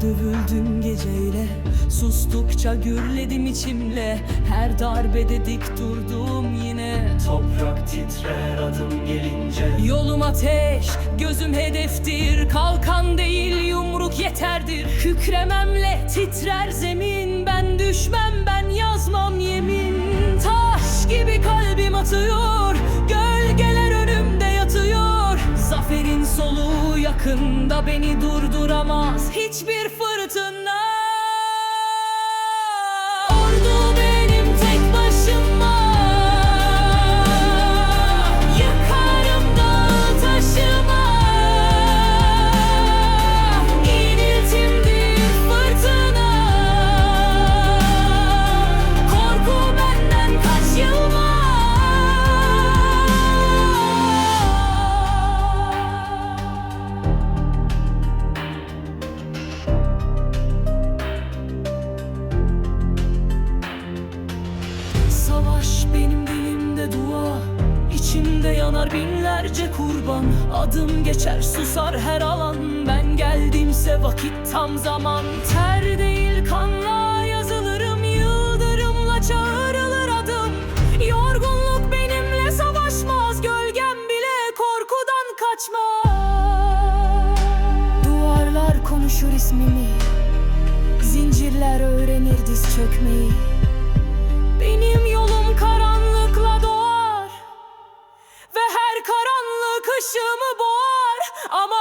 Dövüldüm geceyle. Sustukça gürledim içimle. Her darbede dik durdum yine. Toprak titrer adım gelince. Yolum ateş, gözüm hedeftir. Kalkan değil yumruk yeterdir. Kükrememle titrer zemin. Ben düşmem ben yazmam yemin. Taş gibi kalbim atıyor soluğu yakında Beni durduramaz. Hiçbir fırtına İçimde yanar binlerce kurban. Adım geçer susar her alan. Ben geldimse vakit tam zaman. Ter değil kanla yazılırım Yıldırımla çağrılır adım. Yorgunluk benimle savaşmaz Gölgem bile korkudan kaçmaz. Duvarlar konuşur ismimi Zincirler öğrenir diz çökmeyi başımı boğar. Ama